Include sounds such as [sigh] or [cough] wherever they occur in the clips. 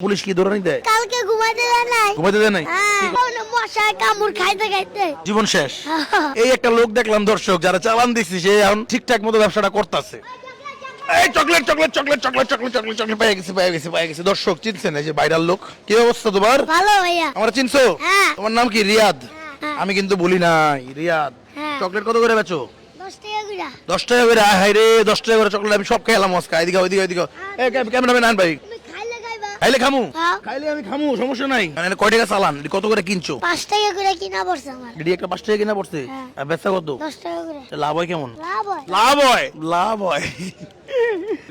Police কি ধরে দেয় কালকে ঘুমাইতে দেয় নাই। ঘুমাইতে দেয় নাই? হ্যাঁ, মশায় কামড় খাইতে খাইতে। জীবন শেষ। [laughs] এই একটা লোক দেখলাম দর্শক যারা চালান দিচ্ছি সে এখন ঠিকঠাক মতো ব্যবসাটা করতেছে। এই chocolate chocolate. Chocolate chocolate chocolate chocolate chocolate পেয়ে গেছে পেয়ে গেছে পেয়ে গেছে। দর্শক চিনছেন এই যে লোক? কি অবস্থা তোমার? ভালো ভাইয়া। আমার চিনছো? হ্যাঁ। তোমার নাম কি? রিয়াদ? হ্যাঁ। আমি কিন্তু বলি নাই রিয়াদ। চকলেট কত করে বেচো? দশ টাকা করে। দশ টাকা করে? হাই রে দশ টাকা করে চকলেট আমি সব খেলাম আজকে। এদিকে ওইদিকে ওইদিকে ক্যামেরাম্যান আন ভাই? খাইলে খামু? হ্যাঁ। খাইলে আমি খামু সমস্যা নাই। মানে কয় টাকা চালান? কত করে কিনছো? পাঁচ টাকা করে কিনা পড়ছে আমার। এটি একটা পাঁচ টাকা কিনা পড়ছে? হ্যাঁ। আর বেচা কত? দশ টাকা করে। লাভ হয় কেমন? লাভ হয়। লাভ হয়? লাভ হয়।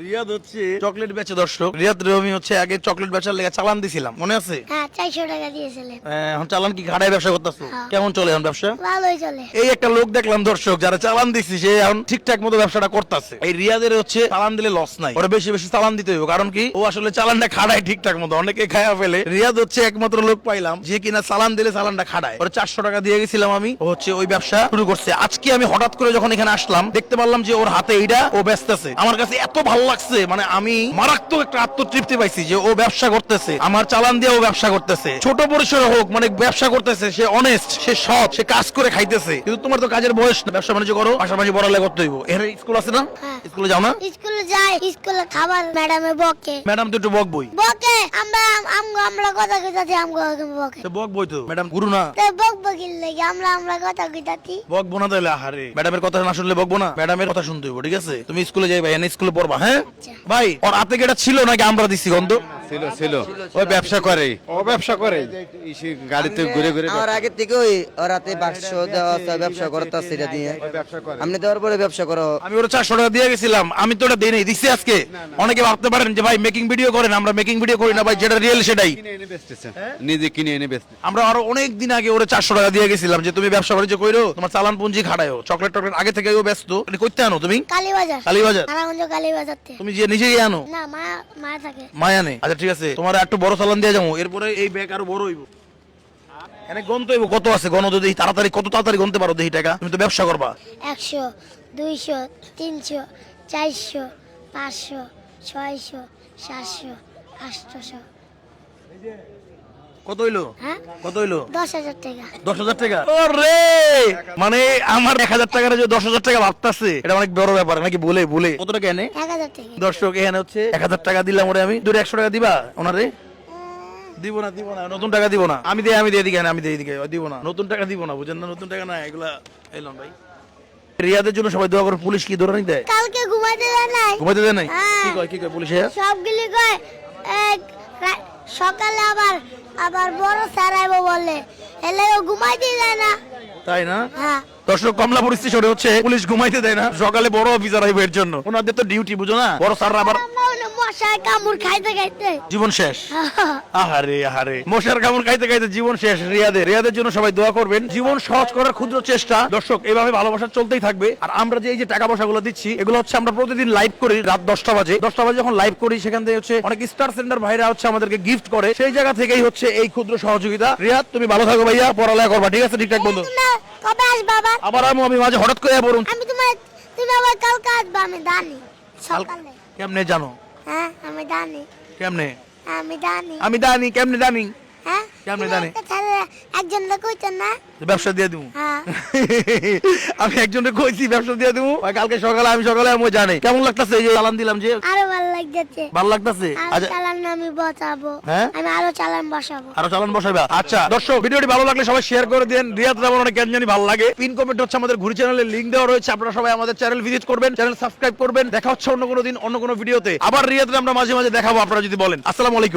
রিয়াদ হচ্ছে চকলেট বেচে দর্শক। রিয়াদ রমি হচ্ছে আগে চকলেট বেচার লেগে চালান দিছিলাম মনে আছে? হ্যাঁ চারশো টাকা দিয়েছিলেন এখন চালান কি ঘাড়ায় ব্যবসা করতেছো? হ্যাঁ। কেমন চলে এখন ব্যবসা? ভালোই চলে। এই একটা লোক দেখলাম দর্শক যারা চালান দিচ্ছি সে এখন ঠিকঠাক মতো ব্যবসাটা করতেছে। এই রিয়াদের হচ্ছে চালান দিলে লস নাই। ওরা বেশি বেশি চালান দিতে হবে কারণ কি? ও আসলে চালানটা খাড়ায় ঠিকঠাক মতো অনেকে খায়া ফেলে। রিয়াদ হচ্ছে একমাত্র লোক পাইলাম যে কিনা চালান দিলে চালানটা খাড়ায় ওরা চারশো টাকা দিয়ে গেছিলাম আমি ও হচ্ছে ওই ব্যবসা শুরু করছে। আজকে আমি হঠাৎ করে যখন এখানে আসলাম দেখতে পারলাম যে ওর হাতে এইটা ও ব্যস্ত আছে। আমার কাছে এত ভালো লাগছে মানে আমি মারাত্মক একটা আত্মতৃপ্তি পাইছি যে ও ব্যবসা করতেছে আমার চালান দিয়ে ও ব্যবসা করতেছে। ছোট পরিসরে হোক মানে ব্যবসা করতেছে সে অনেস্ট সে সৎ সে কাজ করে খাইতেছে। কিন্তু তোমার তো কাজের বয়স না ব্যবসা বাণিজ্য করো পাশাপাশি পড়ালেখা করতে হইব। এর স্কুল আছে না? হ্যাঁ। স্কুলে যাও না? স্কুলে যাই স্কুলে খাবার ম্যাডামে বকে। ম্যাডাম তো একটু বক বই। বকে আমরা আমগো আমরা কথা কইতাছি আমগো বকে। তো বক বই তো। ম্যাডাম গুরু না। তো বক বকিল লাগে আমরা আমরা কথা কইতাছি। বকবো না তাহলে আহারে। ম্যাডামের কথা না শুনলে বকবো না। ম্যাডামের কথা শুনতে হইব ঠিক আছে? তুমি স্কুলে যাই ভাই এনে স্কুলে পড়বা হ্যাঁ? আচ্ছা। ভাই ওর হাতে কি এটা ছিল নাকি আমরা দিছি গন্ধ ছিল ছিল। ওই ব্যবসা করে। ও ব্যবসা করে। ইসি গাড়িতে ঘুরে ঘুরে আমার আগে থেকে ওই ওর হাতে বাক্স দেওয়া ব্যবসা করতে সেটা দিয়ে। ব্যবসা করে। আপনি দেওয়ার পরে ব্যবসা করো। আমি ওরা চারশো টাকা দিয়ে গেছিলাম। আমি তো ওটা দিই নাই। দিচ্ছি আজকে। অনেকে ভাবতে পারেন যে ভাই মেকিং ভিডিও করেন। আমরা মেকিং ভিডিও করি না ভাই যেটা রিয়েল সেটাই। কিনে এনে বেচতেছে। নিজে কিনে এনে বেচতে। আমরা আরও অনেক দিন আগে ওরা চারশো টাকা দিয়ে গেছিলাম যে তুমি ব্যবসা বাণিজ্য কইরো তোমার চালান পুঞ্জি খাড়ায়ও চকলেট টকলেট আগে থেকে ও ব্যস্ত। করতে আনো তুমি? কালীবাজার। কালীবাজার? তুমি যে নিজেই আনো? না মা মা থাকে। মায়া নেই। আচ্ছা ঠিক আছে, তোমার একটু বড় চালান দিয়ে যাব, এরপরে এই ব্যাগ আরও বড় হইব। এনে গন্ত হইব, কত আছে গণ যদি তাড়াতাড়ি, কত তাড়াতাড়ি গনতে পারো দেখি টাকা? তুমি তো ব্যবসা করবা। একশো, দুইশো, তিনশো, চারশো, পাঁচশো, ছয়শো, সাতশো আটশোশো কত হইল? হ্যাঁ? কত হইল? দশ হাজার টাকা। দশ হাজার টাকা? ওরে! মানে আমার এক হাজার টাকার যে দশ হাজার টাকা ভাবতেছে এটা অনেক বড় ব্যাপার নাকি বলে বলে? কত টাকা এনে? এক হাজার টাকা। দর্শক এখানে হচ্ছে এক হাজার টাকা দিলাম ওরে আমি। দুটো একশো টাকা দিবা? ওনারে? দিব না দিব না নতুন টাকা দিব না। আমি দিই আমি দিয়ে দিকে আমি দিয়ে দিকে দিব না। নতুন টাকা দিব না বুঝেন না নতুন টাকা না এগুলা এলাম ভাই। রিয়াদের জন্য সবাই দোয়া করে পুলিশ কি ধরে দেয় কালকে ঘুমাইতে দেয় নাই? ঘুমাইতে দেয় নাই? হ্যাঁ। কি কয় কি কয় পুলিশে সবগুলি কয় সকালে আবার আবার বড় সারাইব বলে। এলে ও ঘুমাইতে দেয় না। তাই না? হ্যাঁ। দর্শক পরিস্থিতি সরে হচ্ছে। পুলিশ ঘুমাইতে দেয় না। সকালে বড় অফিসার আইব এর জন্য। ওনাদের তো ডিউটি বুঝো না? বড় স্যাররা আবার মশায় কামড় খাইতে খাইতে। জীবন শেষ। আহারে আহারে। মশার কামড় খাইতে খাইতে জীবন শেষ। রিয়াদের রিয়াদের জন্য সবাই দোয়া করবেন। জীবন সহজ করার ক্ষুদ্র চেষ্টা। দর্শক এভাবে ভালোবাসা চলতেই থাকবে। আর আমরা যে এই যে টাকা দিচ্ছি এগুলো হচ্ছে আমরা প্রতিদিন লাইভ করি রাত দশটা বাজে। দশটা বাজে যখন লাইভ করি সেখান থেকে হচ্ছে অনেক স্টার সেন্টার ভাইরা হচ্ছে আমাদেরকে গিফট করে। সেই জায়গা থেকেই হচ্ছে এই ক্ষুদ্র সহযোগিতা। রিয়াদ তুমি ভালো থাকো ভাইয়া। পড়ালেখা করবা ঠিক আছে? ঠিকঠাক বন্ধু। কবে আসবা আবার? আবার আমি আমি মাঝে হঠাৎ করে পড়ুন। আমি তোমার তুমি আবার কালকে আসবা আমি জানি। সকালে। কেমনে জানো? হ্যাঁ আমি জানি কেমনে আমি জানি আমি জানি কেমনে জানি হ্যাঁ একজন লোক কইছেন না। ব্যবসা দিয়ে দিব হ্যাঁ। [laughs] আমি কইছি ব্যবসা দিয়ে দিব কালকে সকালে আমি সকালে আমি জানি। কেমন লাগতেছে এই যে চালান দিলাম যে? আরও ভালো ভালো লাগতেছে? আচ্ছা। চালান আমি বসাবো। হ্যাঁ? আমি আরও চালান বসাবো। আরও চালান বসাইবা? আচ্ছা দর্শক ভিডিওটি ভালো লাগলে সবাই শেয়ার করে দেন রিয়াদ রাবণ অনেক কেন জানি ভালো লাগে। পিন কমেন্ট হচ্ছে আমাদের ঘুরি চ্যানেলের লিংক দেওয়া রয়েছে। আপনারা সবাই আমাদের চ্যানেল ভিজিট করবেন চ্যানেল সাবস্ক্রাইব করবেন। দেখা হচ্ছে অন্য কোনো দিন অন্য কোনো ভিডিওতে আবার রিয়াদ আমরা মাঝে মাঝে দেখাবো আপনারা যদি বলেন। আসসালামু আলাইকুম।